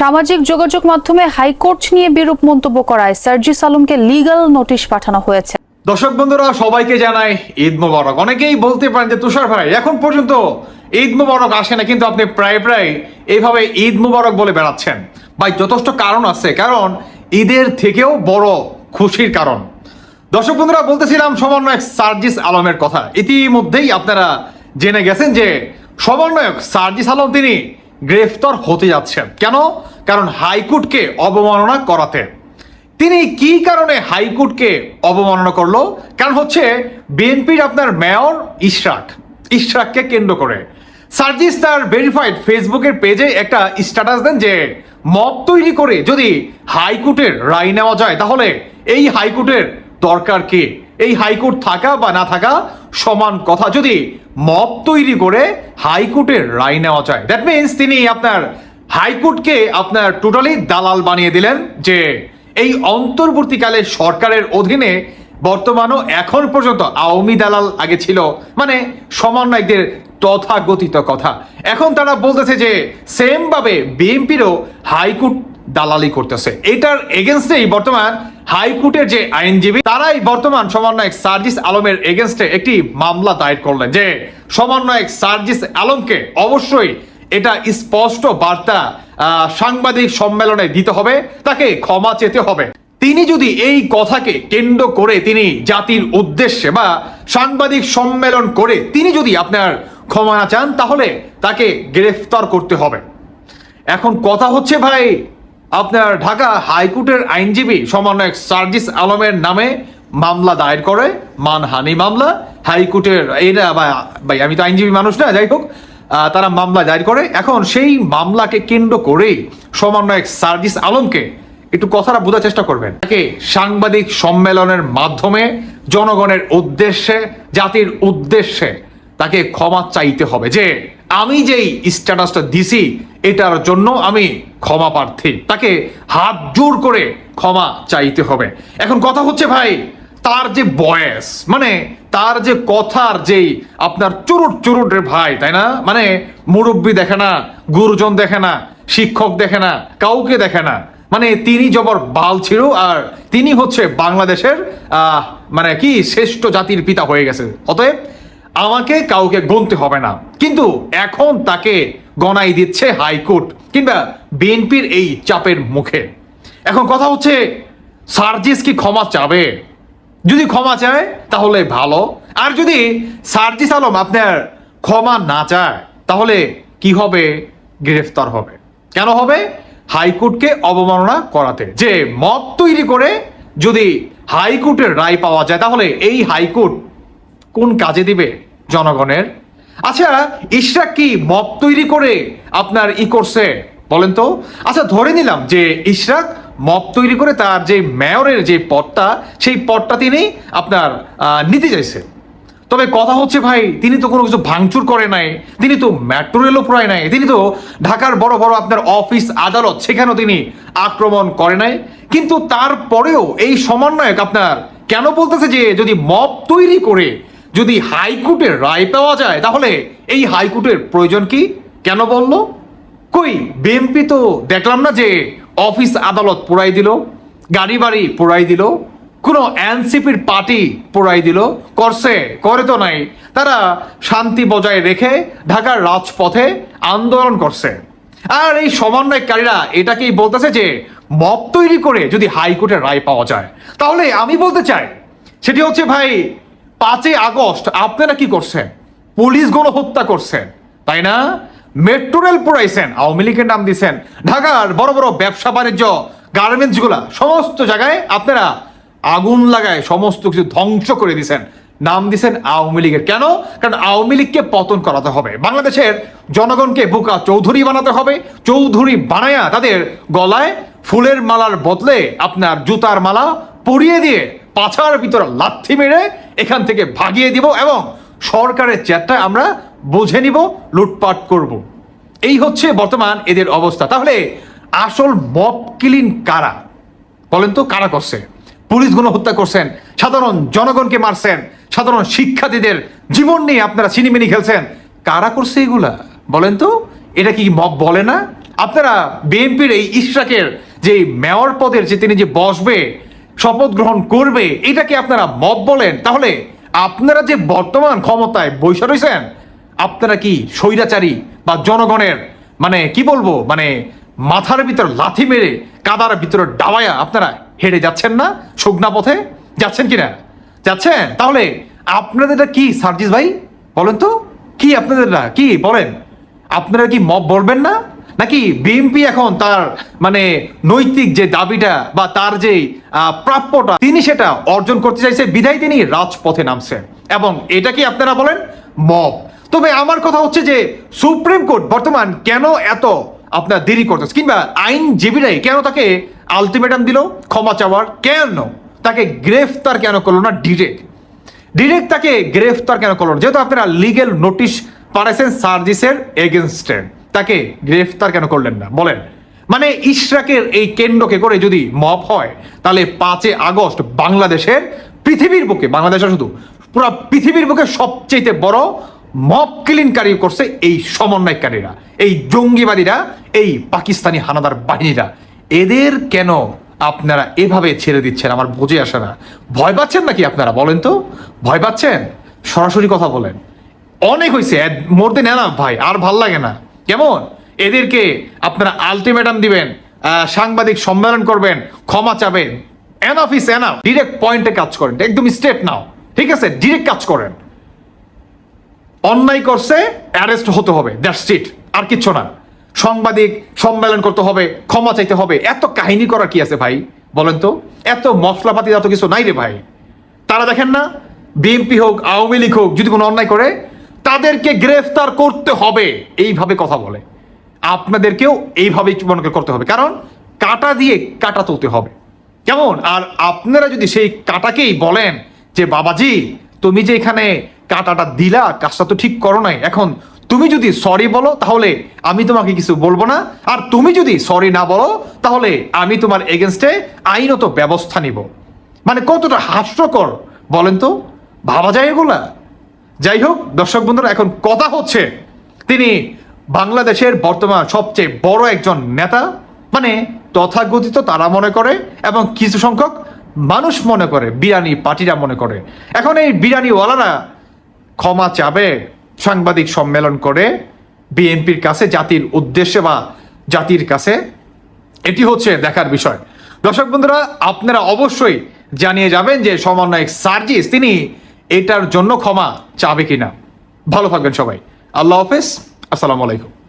সামাজিক যোগাযোগ মাধ্যমে হাইকোর্ট নিয়ে বিরূপ মন্তব্য করায় সার্জিস আলমকে লিগাল নোটিশ পাঠানো হয়েছে। দর্শক বন্ধুরা, সবাইকে জানাই ঈদ মোবারক। অনেকেই বলতে পারেন যে তুষার ভাই, এখন পর্যন্ত ঈদ মোবারক আসে না, কিন্তু আপনি প্রায় প্রায় এইভাবে ঈদ মোবারক বলে বেড়াচ্ছেন। ভাই, যথেষ্ট কারণ আছে, কারণ ঈদের থেকেও বড় খুশির কারণ। দর্শক বন্ধুরা, বলতেছিলাম সমন্বয়ক সার্জিস আলমের কথা। ইতিমধ্যেই আপনারা জেনে গেছেন যে সমন্বয়ক সার্জিস আলম, তিনি গ্রেফতার হতে যাচ্ছেন। কেন? কারণ হাইকোর্টকে অবমাননা করাতে। তিনি কি কারণে হাইকোর্টকে অবমাননা করল? কারণ হচ্ছে বিএনপির আপনার মেয়র ইশরাক। ইশরাককে কেন্দ্র করে। সার্জিস তার ভেরিফাইড ফেসবুকের পেজে একটা স্ট্যাটাস দেন যে মব তৈরি করে যদি হাইকোর্টের রায় নেওয়া যায়, তাহলে এই হাইকোর্টের দরকার কি? এই হাইকোর্ট থাকা বা না থাকা সমান কথা। যদি মব তৈরি করে হাইকোর্টের রায় নেওয়া যায় দ্যাট মিনস তিনি আপনার হাইকোর্টকে আপনার টোটালি দালাল বানিয়ে দিলেন যে এই অন্তর্বর্তীকালে সরকারের অধীনে বর্তমানও এখন পর্যন্ত আওয়ামী দালাল আগে ছিল। মানে সমন্বয়কদের তথাগতিত কথা। এখন তারা বলতেছে যে সেমভাবে বিএনপিরও হাইকোর্ট দালালি করতেছে। এটার এগেনস্টেই বর্তমান হাইকোর্টের যে আইনজীবী, তারাই বর্তমান সমন্বয়ক সার্জিস আলমের এগেনস্টে একটি মামলা দায়ের করলেন যে সমন্বয়ক সার্জিস আলমকে অবশ্যই এটা স্পষ্ট বার্তা সাংবাদিক সম্মেলনে দিতে হবে, তাকে ক্ষমা চেতে হবে। তিনি যদি এই কথাকে কেন্দ্র করে তিনি জাতির উদ্দেশ্যে বা সাংবাদিক সম্মেলন করে তিনি যদি আপনার ক্ষমা না চান, তাহলে তাকে গ্রেফতার করতে হবে। এখন কথা হচ্ছে ভাই আপনার ঢাকা হাইকোর্টের আইনজীবী সমন্বয়ক সার্জিস আলমের নামে মামলা দায়ের করে, মানহানি মামলা। হাইকোর্টের এইটা বা- ভাই, আমি তো আইনজীবী মানুষ না, যাই হোক তারা মামলা দায়ের করে। এখন সেই মামলাকে কেন্দ্র করেই সমন্বয়ক সার্জিস আলমকে একটু কথাটা বোঝার চেষ্টা করবেন। তাকে সাংবাদিক সম্মেলনের মাধ্যমে জনগণের উদ্দেশ্যে, জাতির উদ্দেশ্যে তাকে ক্ষমা চাইতে হবে যে, আমি যেই স্ট্যাটাসটা দিছি এটার জন্য আমি ক্ষমা প্রার্থী। তাকে হাত জোর করে ক্ষমা চাইতে হবে। এখন কথা হচ্ছে ভাই তার যে বয়স মানে তার যে কথার যেই আপনার চুরুট চুরুট রে ভাই তাই না? মানে মুরব্বী দেখে না গুরুজন দেখে না শিক্ষক দেখে না কাউকে দেখে না। মানে তিনি জবর বাল ছিল আর তিনি হচ্ছে বাংলাদেশের আহ, মানে কি শ্রেষ্ঠ জাতির পিতা হয়ে গেছে। অতএব আমাকে কাউকে গুনতে হবে না। কিন্তু এখন তাকে গণাই দিচ্ছে হাইকোর্ট কিংবা বিএনপির এই চাপের মুখে। এখন কথা হচ্ছে, সার্জিস কি ক্ষমা চাবে? যদি ক্ষমা চায়, তাহলে ভালো। আর যদি সার্জিস আলম আপনার ক্ষমা না চায়, তাহলে কি হবে? গ্রেফতার হবে। কেন হবে? হাইকোর্টকে অবমাননা করাতে। যে মত তৈরি করে যদি হাইকোর্টের রায় পাওয়া যায়, তাহলে এই হাইকোর্ট কোন কাজে দিবে জনগণের? আচ্ছা ইশরাক কি মব তৈরি করে আপনার ই করছে? বলেন তো। আচ্ছা ধরে নিলাম যে ইশরাক মব তৈরি করে তার যে মেয়রের যে পদটা, সেই পদটা তিনি আপনার নিতে চাইছে। তবে কথা হচ্ছে ভাই, তিনি তো কোনো কিছু ভাঙচুর করে নাই, তিনি তো মেট্রো রেলও প্রায় নাই, তিনি তো ঢাকার বড় বড় আপনার অফিস আদালত, সেখানেও তিনি আক্রমণ করে নাই। কিন্তু তারপরেও এই সমন্বয়ক আপনার কেন বলতেছে যে যদি মব তৈরি করে যদি হাইকোর্টের রায় পাওয়া যায়, তাহলে এই হাইকোর্টের প্রয়োজন কি? কেন বলল? কই বিএমপি তো দেখলাম না যে অফিস আদালত পোড়াই দিল, গাড়ি বাড়ি পোড়াই দিল, কোনো এনসিপির পার্টি পোড়াই দিল, করছে, করে তো নাই। তারা শান্তি বজায় রেখে ঢাকার রাজপথে আন্দোলন করছে। আর এই সমন্বয়কারীরা এটাকেই বলতেছে যে, মব তৈরি করে যদি হাইকোর্টের রায় পাওয়া যায়। তাহলে আমি বলতে চাই, সেটি হচ্ছে ভাই পাঁচই আগস্ট আপনারা কি করছেন? পুলিশ গণহত্যা করছেন, তাই না? মেট্রো রেল পোড়াইছেন, আওয়ামী লীগের নাম দিয়েছেন ঢাকার বড় বড় ব্যবসা বাণিজ্য গার্মেন্টসগুলা সমস্ত জায়গায় আপনারা আগুন লাগায় সমস্ত কিছু ধ্বংস করে দিছেন। নাম দিছেন আওয়ামী লীগের। কেন? কারণ আওয়ামী লীগকে পতন করাতে হবে। বাংলাদেশের জনগণকে বোকা চৌধুরী বানাতে হবে, চৌধুরী বানায়া তাদের গলায় ফুলের মালার বদলে আপনার জুতার মালা পরিয়ে দিয়ে পাছার ভিতরে লাথি মেরে এখান থেকে ভাগিয়ে দিব এবং সরকারের চেয়ারটা আমরা বুঝে নিব, লুটপাট করব। এই হচ্ছে বর্তমান এদের অবস্থা। তাহলে আসল মপ কিলিন কারা? বলেন তো, কারা করছে? পুলিশ হত্যা করছেন, সাধারণ জনগণকে মারছেন, সাধারণ শিক্ষার্থীদের জীবন নিয়ে আপনারা সিনেমিনি খেলছেন, কারা করছে এগুলা? বলেন তো, এটা কি মব বলে না? আপনারা বিএনপির এই ইশরাকের যে মেয়র পদের যে তিনি যে বসবে শপথ গ্রহণ করবে, এটাকে আপনারা মব বলেন। তাহলে আপনারা যে বর্তমান ক্ষমতায় বৈশা রয়েছেন আপনারা কি স্বৈরাচারী বা জনগণের মানে কি বলব মানে মাথার ভিতর লাথি মেরে কাদার ভিতরে ডাবায়া আপনারা হেঁটে যাচ্ছেন না? শুকনা পথে যাচ্ছেন কিনা? যাচ্ছেন? তাহলে আপনাদের এটা কি, সার্জিস ভাই? বলেন তো। কি আপনাদের এটা? কি? বলেন। আপনারা কি মব বলবেন না? নাকি বিএনপি এখন তার মানে নৈতিক যে দাবিটা বা তার যে প্রাপ্যটা, তিনি সেটা অর্জন করতে চাইছে বিধায় তিনি রাজপথে নামছেন। এবং এটা কি আপনারা বলেন? মব। তবে আমার কথা হচ্ছে যে, সুপ্রিম কোর্ট বর্তমান কেন এত আপনার দেরি করতেছে? কিংবা আইনজীবীরাই কেন তাকে আলটিমেটাম দিল, ক্ষমা চাওয়ার? কেন? তাকে গ্রেফতার কেন করল না ডিরেক্ট ডিরেক্ট তাকে গ্রেফতার কেন করল? যেহেতু আপনারা লিগেল নোটিশ পাঠাইছেন সার্জিসের এগেনস্টে তাকে গ্রেফতার কেন করলেন না? বলেন। মানে ইশরাকের এই কেন্দ্রকে করে যদি মব হয়, তাহলে পাঁচে আগস্ট বাংলাদেশের পৃথিবীর বুকে বাংলাদেশের শুধু, পুরো পৃথিবীর বুকে সবচেয়ে বড় মব ক্লিনকারী করছে এই সমন্বয়কারীরা, এই জঙ্গিবাদীরা, এই পাকিস্তানি হানাদার বাহিনীরা। এদের কেন আপনারা এভাবে ছেড়ে দিচ্ছেন? আমার বুঝে আসে না। ভয় পাচ্ছেন নাকি আপনারা, বলেন তো? ভয় পাচ্ছেন? সরাসরি কথা বলেন। অনেক হয়েছে মোর দেন না ভাই, আর ভালো লাগে না। কেমন? এদেরকে আপনারা আলটিমেটাম দিবেন সাংবাদিক সম্মেলন করবেন, ক্ষমা চাবেন। এনাফ ইস এনাফ ডিরেক্ট পয়েন্টে কাজ করেন, একদম স্টেট নাও ঠিক আছে? ডিরেক্ট কাজ করেন। অন্যায় করছে অ্যারেস্ট হতে হবে। দ্যাটস ইট আর কিচ্ছু না। সাংবাদিক সম্মেলন করতে হবে, ক্ষমা চাইতে হবে। এত কাহিনী করা কি আছে ভাই? বলেন তো। এত মশলাপাতি এত কিছু নাই রে ভাই। তারা দেখেন না? বিএনপি হোক, আওয়ামী লীগ হোক, যদি কোনো অন্যায় করে তাদেরকে গ্রেফতার করতে হবে। এইভাবে কথা বলে। আপনাদেরকেও এইভাবেই মনে করতে হবে। কারণ কাটা দিয়ে কাটা তুলতে হবে। কেমন? আর আপনারা যদি সেই কাটাকেই বলেন যে, বাবাজি, তুমি যে এখানে কাটাটা দিলা, কাজটা তো ঠিক করো নাই। এখন তুমি যদি সরি বলো, তাহলে আমি তোমাকে কিছু বলব না। আর তুমি যদি সরি না বলো, তাহলে আমি তোমার এগেনস্টে আইনত ব্যবস্থা নিব। মানে কতটা হাস্যকর, বলেন তো। ভাবা যায় এগুলা? যাই হোক দর্শক বন্ধুরা, এখন কথা হচ্ছে, তিনি বাংলাদেশের বর্তমান সবচেয়ে বড় একজন নেতা মানে তথাগতিত তারা মনে করে এবং কিছু সংখ্যক মানুষ মনে করে বিরানি পার্টিরা মনে করে। এখন এই বিরানিওয়ালারা ক্ষমা চাবে, সাংবাদিক সম্মেলন করে বিএনপির কাছে, জাতির উদ্দেশ্যে বা জাতির কাছে, এটি হচ্ছে দেখার বিষয়। দর্শক বন্ধুরা, আপনারা অবশ্যই জানিয়ে যাবেন যে সমন্বয়ক সার্জিস, তিনি এটার জন্য ক্ষমা চাবে কিনা? ভালো থাকবেন সবাই। আল্লাহ হাফেজ। আসসালামু আলাইকুম।